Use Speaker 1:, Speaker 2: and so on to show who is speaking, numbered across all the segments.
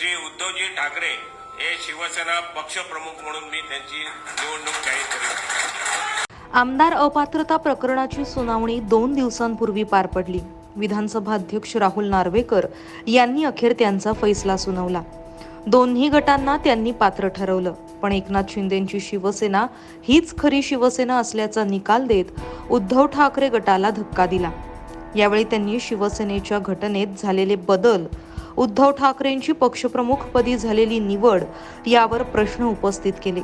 Speaker 1: श्री उद्धवजी ठाकरे हे शिवसेना पक्षप्रमुख म्हणून मी त्यांची निवडणूक जाहीर करेन.
Speaker 2: आमदार अपात्रता प्रकरणाची सुनावणी दोन दिवसांपूर्वी पार पडली. विधानसभा अध्यक्ष राहुल नार्वेकर यांनी अखेर त्यांचा फैसला सुनावला. दोन्ही गटांना त्यांनी पात्र ठरवलं. पण एकनाथ शिंदेची शिवसेना हीच खरी शिवसेना असल्याचा निकाल देत उद्धव ठाकरे गटाला धक्का दिला. यावेळी त्यांनी शिवसेनेच्या घटनेत झालेले बदल उद्धव ठाकरेंची पक्षप्रमुखपदी झालेली निवड यावर प्रश्न उपस्थित केले.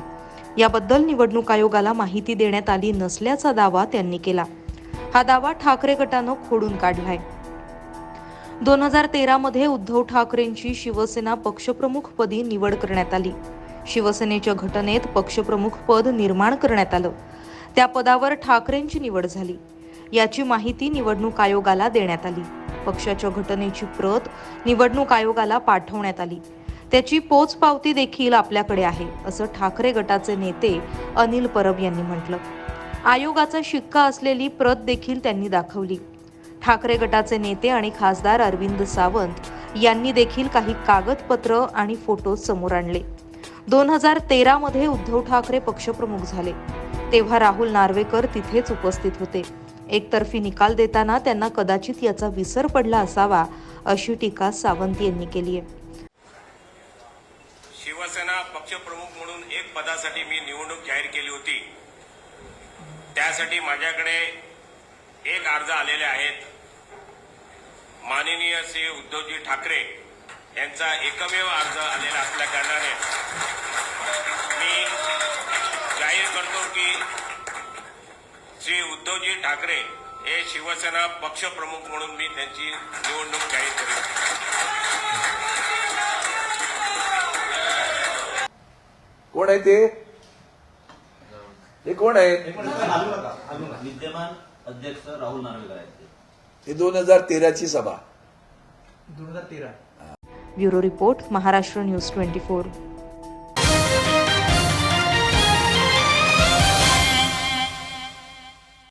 Speaker 2: याबद्दल निवडणूक आयोगाला माहिती देण्यात आली नसल्याचा दावा त्यांनी केला. हा दावा ठाकरे गटानं खोडून काढलाय. दोन हजार तेरामध्ये उद्धव ठाकरेंची शिवसेना पक्षप्रमुखपदी निवड करण्यात आली. शिवसेनेच्या घटनेत पक्षप्रमुख पद निर्माण करण्यात आलं. त्या पदावर ठाकरेंची निवड झाली. याची माहिती निवडणूक आयोगाला देण्यात आली. पक्षाच्या घटनेची प्रत निवडणूक आयोगाला पाठवण्यात आली. त्याची पोचपावती देखील आपल्याकडे आहे असं ठाकरे गटाचे नेते अनिल परब यांनी म्हटलं. आयोगाचा शिक्का असलेली प्रत देखील त्यांनी दाखवली. ठाकरे गटाचे नेते आणि खासदार अरविंद सावंत यांनी देखील काही कागदपत्र आणि फोटो समोर आणले. दोन हजार तेरा मध्ये उद्धव ठाकरे पक्षप्रमुख झाले. तेव्हा राहुल नार्वेकर तिथेच उपस्थित होते. एकतर्फी निकाल देताना त्यांना कदाचित याचा विसर पडला असावा अशी टीका सावंत यांनी केली आहे.
Speaker 1: शिवसेना पक्षप्रमुख म्हणून एक पदासाठी मी निवडणूक जाहीर केली होती. त्यासाठी माझ्याकडे एक अर्ज आलेले आहेत. माननीय श्री उद्धवजी ठाकरे यांचा एकमेव अर्ज आलेला असल्या कारणाने श्री उद्धवजी ठाकरे हे शिवसेना पक्षप्रमुख म्हणून मी त्यांची निवडणूक जाहीर करेन.
Speaker 3: कोण आहे ते? हे कोण आहेत
Speaker 4: विद्यमान अध्यक्ष राहुल नार्वेकर आहेत ते.
Speaker 3: हे दोन हजार तेराची सभा.
Speaker 5: दोन हजार तेरा.
Speaker 2: Bureau report Maharashtra news twenty four.